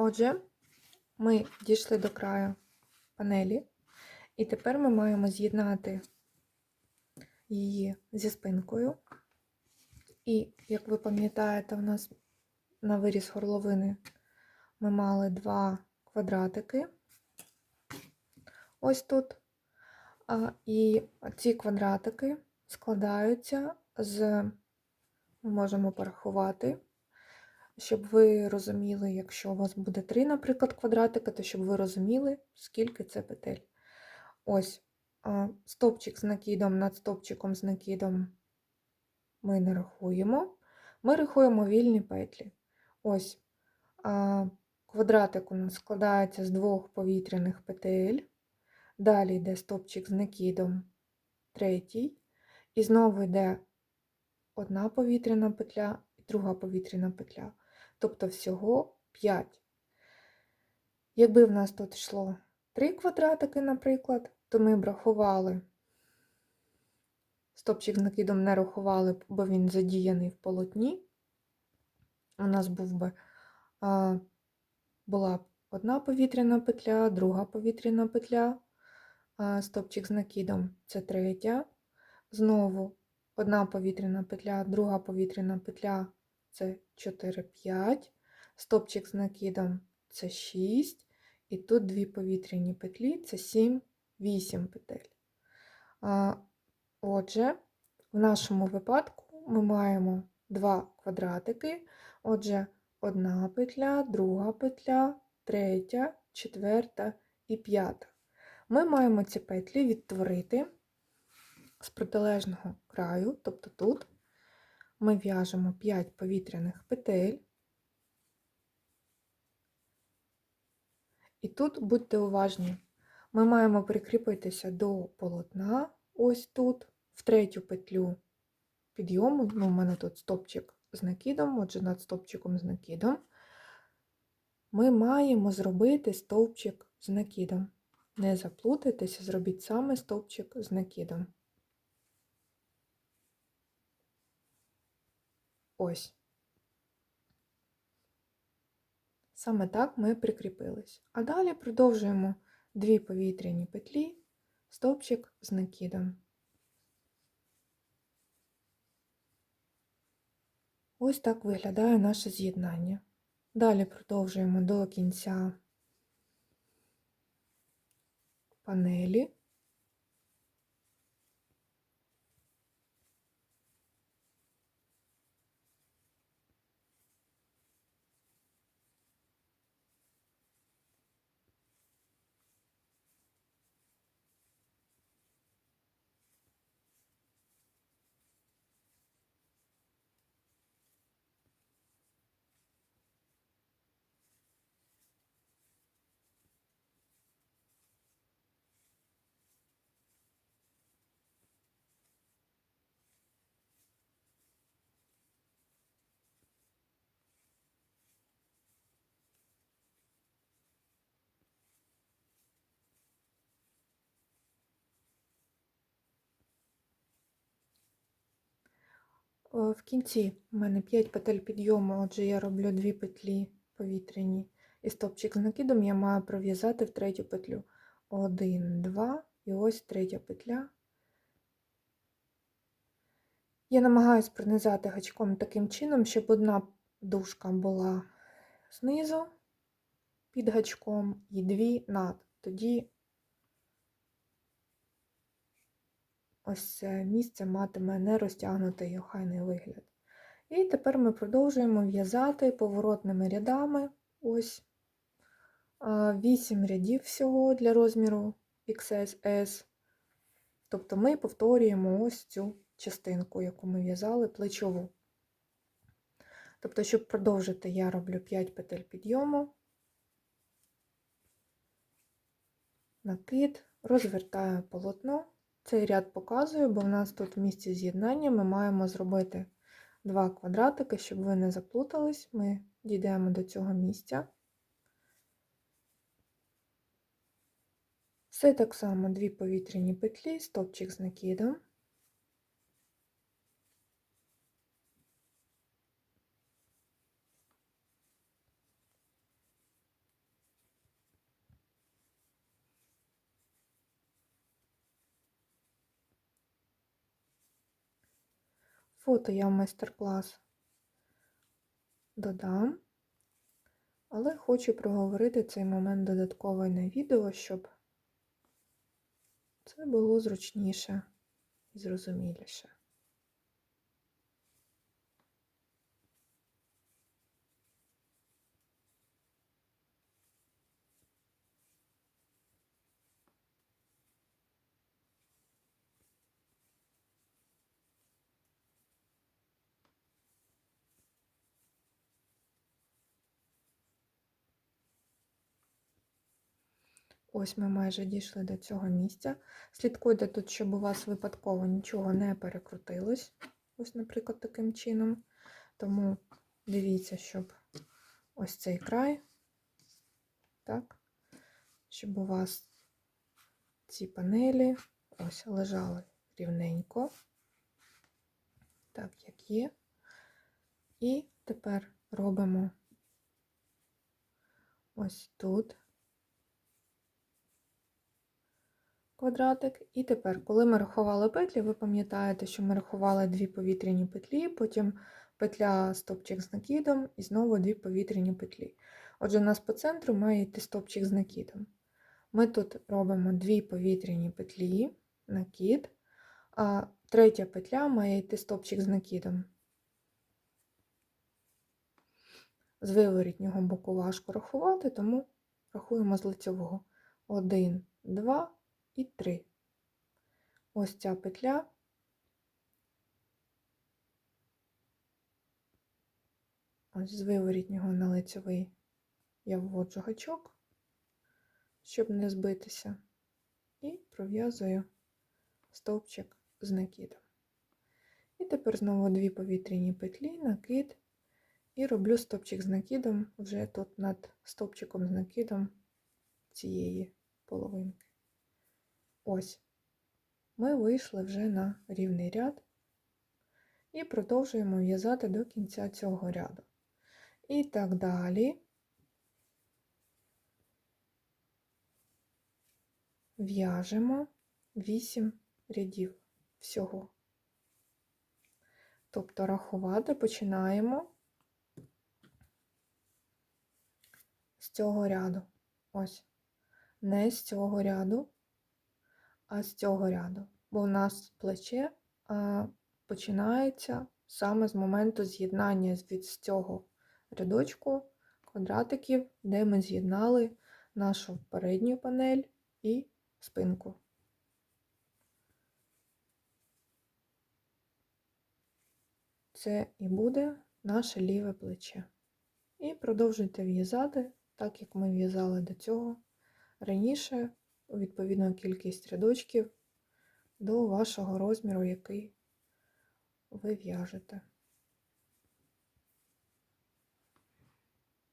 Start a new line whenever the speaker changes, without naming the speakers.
Отже, ми дійшли до краю панелі, і тепер ми маємо з'єднати її зі спинкою. І, як ви пам'ятаєте, у нас на виріз горловини ми мали два квадратики. Ось тут. І ці квадратики складаються з, ми можемо порахувати, щоб ви розуміли, якщо у вас буде три, наприклад, квадратики, то щоб ви розуміли, скільки це петель. Ось а, стовпчик з накидом над стовпчиком з накидом ми не рахуємо. Ми рахуємо вільні петлі. Ось квадратик у нас складається з двох повітряних петель. Далі йде стовпчик з накидом, третій. І знову йде одна повітряна петля і друга повітряна петля. Тобто всього 5. Якби в нас тут йшло 3 квадратики, наприклад, то ми б рахували. Стопчик з накидом не рахували, бо він задіяний в полотні. У нас був би, а, була б одна повітряна петля, друга повітряна петля, а, стопчик з накидом це третя. Знову одна повітряна петля, друга повітряна петля це 4-5, стопчик з накидом це 6, і тут дві повітряні петлі це 7-8 петель. Отже, в нашому випадку ми маємо два квадратики. Отже, одна петля, друга петля, третя, четверта і п'ята. Ми маємо ці петлі відтворити з протилежного краю, тобто тут ми в'яжемо 5 повітряних петель. І тут будьте уважні, ми маємо прикріпитися до полотна ось тут, в третю петлю підйому. Ну, у мене тут стопчик з накидом, отже, над стопчиком з накидом. Ми маємо зробити стовпчик з накидом. Не заплутайтеся, зробіть саме стовпчик з накидом. Ось. Саме так ми прикріпились. А далі продовжуємо дві повітряні петлі, стовпчик з накидом. Ось так виглядає наше з'єднання. Далі продовжуємо до кінця панелі. В кінці у мене 5 петель підйому, отже, я роблю 2 петлі повітряні. І стопчик з накидом я маю пров'язати в третю петлю. 1, 2, і ось третя петля. Я намагаюся пронизати гачком таким чином, щоб одна дужка була знизу під гачком і дві над. Тоді ось місце матиме не розтягнутий охайний вигляд. І тепер ми продовжуємо в'язати поворотними рядами. Ось 8 рядів всього для розміру XS. Тобто ми повторюємо ось цю частинку, яку ми в'язали, плечову. Тобто, щоб продовжити, я роблю 5 петель підйому, накид, розвертаю полотно. Цей ряд показую, бо в нас тут в місці з'єднання ми маємо зробити два квадратики, щоб ви не заплутались. Ми дійдемо до цього місця. Все так само дві повітряні петлі, стовпчик з накидом. Фото я в майстер-клас додам, але хочу проговорити цей момент додатково на відео, щоб це було зручніше і зрозуміліше. Ось ми майже дійшли до цього місця. Слідкуйте тут, щоб у вас випадково нічого не перекрутилось. Ось, наприклад, таким чином. Тому дивіться, щоб ось цей край, так, щоб у вас ці панелі ось лежали рівненько, так, як є. І тепер робимо ось тут. Квадратик. І тепер, коли ми рахували петлі, ви пам'ятаєте, що ми рахували дві повітряні петлі, потім петля стопчик з накидом і знову дві повітряні петлі. Отже, у нас по центру має йти стопчик з накидом. Ми тут робимо дві повітряні петлі, накид, а третя петля має йти стопчик з накидом. З виворітнього боку важко рахувати, тому рахуємо з лицевого. 1, 2, і 3. Ось ця петля. Ось з виворітнього на лицевий я вводжу гачок, щоб не збитися, і пров'язую стовпчик з накидом. І тепер знову дві повітряні петлі, накид, і роблю стовпчик з накидом вже тут над стовпчиком з накидом цієї половинки. Ось, ми вийшли вже на рівний ряд і продовжуємо в'язати до кінця цього ряду. І так далі в'яжемо 8 рядів всього. Тобто рахувати починаємо з цього ряду. Ось, не з цього ряду з цього ряду. Бо у нас плече починається саме з моменту з'єднання від цього рядочку квадратиків, де ми з'єднали нашу передню панель і спинку. Це і буде наше ліве плече. І продовжуйте в'язати, так як ми в'язали до цього раніше відповідну кількість рядочків до вашого розміру, який ви в'яжете.